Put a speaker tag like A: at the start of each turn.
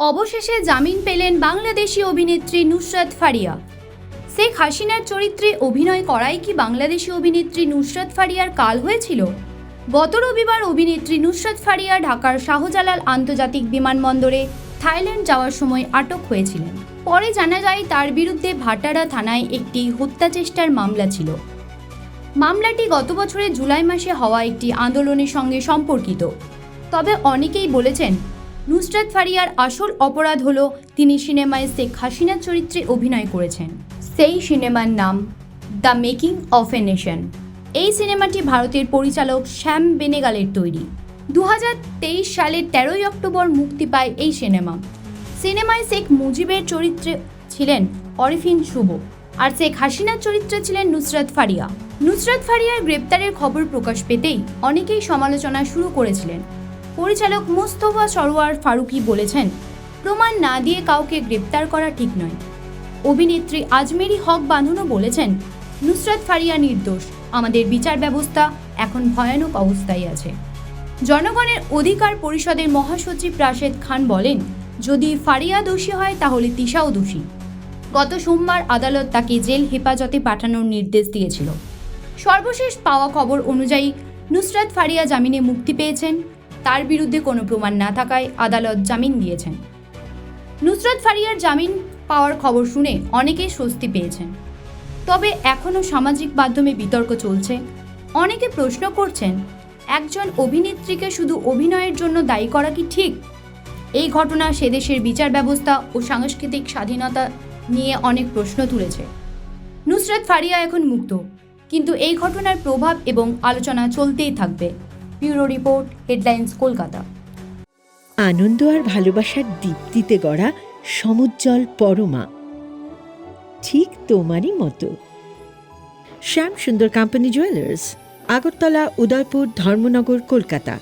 A: অবশেষে জামিন পেলেন বাংলাদেশি অভিনেত্রী নুসরাত ফারিয়া। শেখ হাসিনার চরিত্রে অভিনয় করাই কি বাংলাদেশি অভিনেত্রী নুসরাত ফারিয়ার কাল হয়েছিল? গত রবিবার অভিনেত্রী নুসরাত ফারিয়া ঢাকার শাহজালাল আন্তর্জাতিক বিমানবন্দরে থাইল্যান্ড যাওয়ার সময় আটক হয়েছিলেন। পরে জানা যায়, তার বিরুদ্ধে ভাটারা থানায় একটি হত্যা চেষ্টার মামলা ছিল। মামলাটি গত বছরের জুলাই মাসে হওয়া একটি আন্দোলনের সঙ্গে সম্পর্কিত। তবে অনেকেই বলেছেন নুসরাত ফারিয়ার আসল অপরাধ হলো তিনি সিনেমায় শেখ হাসিনার চরিত্রে অভিনয় করেছেন। সেই সিনেমার নাম the making of a nation. এই সিনেমাটি ভারতের পরিচালক শ্যাম বেনেগালের তৈরি। দু হাজার তেইশ সালের তেরোই অক্টোবর মুক্তি পায় এই সিনেমা। সিনেমায় শেখ মুজিবের চরিত্রে ছিলেন অরিফিন শুভ আর শেখ হাসিনার চরিত্রে ছিলেন নুসরাত ফারিয়া। নুসরাত ফারিয়ার গ্রেপ্তারের খবর প্রকাশ পেতেই অনেকেই সমালোচনা শুরু করেছিলেন। পরিচালক মুস্তফা সরোয়ার ফারুকি বলেছেন, প্রমাণ না দিয়ে কাউকে গ্রেপ্তার করা ঠিক নয়। অভিনেত্রী আজমেরি হক বাঁধনও বলেছেন, নুসরাত ফারিয়া নির্দোষ আমাদের বিচার ব্যবস্থা এখন ভয়ানক অবস্থায় আছে। জনগণের অধিকার পরিষদের মহাসচিব রাশেদ খান বলেন, যদি ফারিয়া দোষী হয় তাহলে তিশাও দোষী। গত সোমবার আদালত তাকে জেল হেফাজতে পাঠানোর নির্দেশ দিয়েছিল। সর্বশেষ পাওয়া খবর অনুযায়ী নুসরাত ফারিয়া জামিনে মুক্তি পেয়েছেন। তার বিরুদ্ধে কোনো প্রমাণ না থাকায় আদালত জামিন দিয়েছেন নুসরাত ফারিয়ার জামিন পাওয়ার খবর শুনে অনেকেই স্বস্তি পেয়েছেন। তবে এখনও সামাজিক মাধ্যমে বিতর্ক চলছে। অনেকে প্রশ্ন করছেন, একজন অভিনেত্রীকে শুধু অভিনয়ের জন্য দায়ী করা কি ঠিক? এই ঘটনা সেদেশের বিচার ব্যবস্থা ও সাংস্কৃতিক স্বাধীনতা নিয়ে অনেক প্রশ্ন তুলেছে। নুসরাত ফারিয়া এখন মুক্ত, কিন্তু এই ঘটনার প্রভাব এবং আলোচনা চলতেই থাকবে। Bureau report, headlines, Kolkata.
B: আনন্দ আর ভালোবাসার দীপ্তিতে গড়া সমুজ্জ্বল পরমা। ঠিক তোমারই মতো। Shyam Sundar company jewellers Agartala, Udaipur, Dharmanagar, Kolkata.